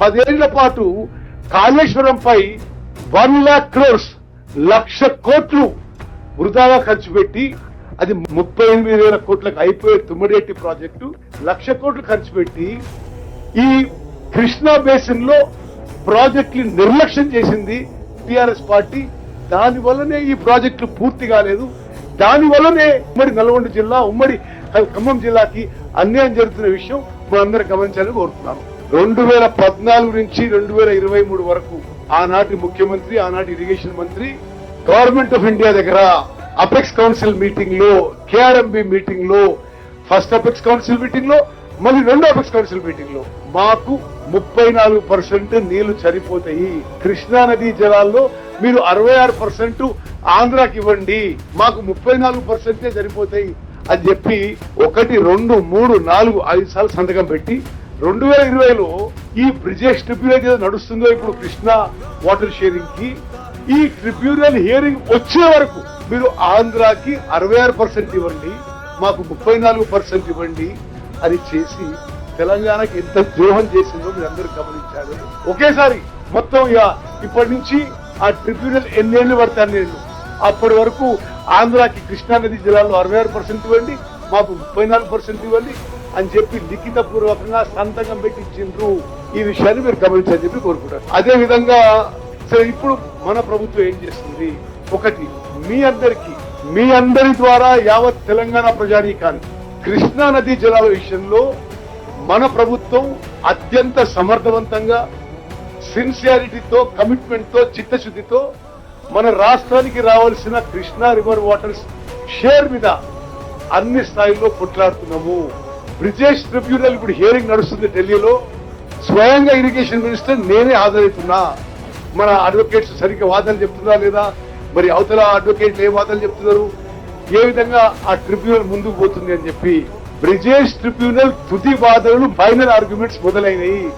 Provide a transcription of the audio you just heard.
పదేళ్ళ పాటు కాళేశ్వరంపై వన్ లాక్ క్రోర్స్ లక్ష కోట్లు వృధాగా ఖర్చు పెట్టి అది ముప్పై ఎనిమిది వేల కోట్లకు అయిపోయే తుమ్మడేటి ప్రాజెక్టు లక్ష కోట్లు ఖర్చు పెట్టి ఈ కృష్ణా బేసిన్లో ప్రాజెక్టులు నిర్లక్ష్యం చేసింది టిఆర్ఎస్ పార్టీ. దాని వల్లనే ఈ ప్రాజెక్టులు పూర్తి కాలేదు. దాని వల్లనే ఉమ్మడి నల్గొండ జిల్లా ఉమ్మడి ఖమ్మం జిల్లాకి అన్యాయం జరుగుతున్న విషయం మనందరం గమనించాలని కోరుతున్నాను రెండు వేల పద్నాలుగు నుంచి రెండు వేల ఇరవై మూడు వరకు ఆనాటి ముఖ్యమంత్రి ఆనాటి ఇరిగేషన్ మంత్రి గవర్నమెంట్ ఆఫ్ ఇండియా దగ్గర అపెక్స్ కౌన్సిల్ మీటింగ్లో కేఆర్ఎంబి మీటింగ్లో ఫస్ట్ అపెక్స్ కౌన్సిల్ మీటింగ్లో మళ్ళీ రెండో అపెక్స్ కౌన్సిల్ మీటింగ్లో మాకు ముప్పై నాలుగు పర్సెంట్ నీళ్ళు సరిపోతాయి. కృష్ణా నదీ జలాల్లో మీరు అరవై ఆరు పర్సెంట్ ఆంధ్రాకి ఇవ్వండి. మాకు ముప్పై నాలుగు పర్సెంటే సరిపోతాయి అని చెప్పి ఒకటి రెండు మూడు నాలుగు ఐదు సార్లు సంతకం పెట్టి రెండు వేల ఇరవైలో ఈ బ్రిజేష్ ట్రిబ్యునల్ ఏదో నడుస్తుందో ఇప్పుడు కృష్ణా వాటర్ షేరింగ్కి ఈ ట్రిబ్యునల్ హియరింగ్ వచ్చే వరకు మీరు ఆంధ్రాకి అరవై ఆరు పర్సెంట్ ఇవ్వండి మాకు ముప్పై నాలుగు పర్సెంట్ ఇవ్వండి అని చేసి తెలంగాణకి ఎంత ద్రోహం చేసిందో మీరు అందరూ గమనించారు. ఒకేసారి మొత్తం ఇక ఇప్పటి నుంచి ఆ ట్రిబ్యునల్ ఎన్నేళ్ళు పడతాను నేను. అప్పటి వరకు ఆంధ్రాకి కృష్ణానది జిల్లాలో అరవై ఆరు పర్సెంట్ ఇవ్వండి మాకు ముప్పై నాలుగు పర్సెంట్ ఇవ్వండి అని చెప్పి లిఖిత పూర్వకంగా సంతకం పెట్టి ఇచ్చిండ్రు. ఈ విషయాన్ని మీరు గమనించని చెప్పి కోరుకుంటారు. అదే విధంగా సరే ఇప్పుడు మన ప్రభుత్వం ఏం చేస్తుంది? ఒకటి మీ అందరికి మీ అందరి ద్వారా యావత్ తెలంగాణ ప్రజానీకాన్ని కృష్ణా నదీ జలాల విషయంలో మన ప్రభుత్వం అత్యంత సమర్థవంతంగా సిన్సియారిటీతో కమిట్మెంట్తో చిత్తశుద్ధితో మన రాష్ట్రానికి రావాల్సిన కృష్ణా రివర్ వాటర్స్ షేర్ మీద అన్ని స్థాయిల్లో కొట్లాడుతున్నాము. బ్రిజేష్ ట్రిబ్యునల్ ఇప్పుడు హియరింగ్ నడుస్తుంది ఢిల్లీలో. స్వయంగా ఇరిగేషన్ మినిస్టర్ నేనే హాజరవుతున్నా. మన అడ్వకేట్స్ సరిగ్గా వాదనలు చెప్తున్నా లేదా? మరి అవతల అడ్వకేట్లు ఏ వాదనలు చెప్తున్నారు? ఏ విధంగా ఆ ట్రిబ్యునల్ ముందుకు పోతుంది అని చెప్పి బ్రిజేష్ ట్రిబ్యునల్ తుది వాదనలు ఫైనల్ ఆర్గ్యుమెంట్స్ మొదలైనవి.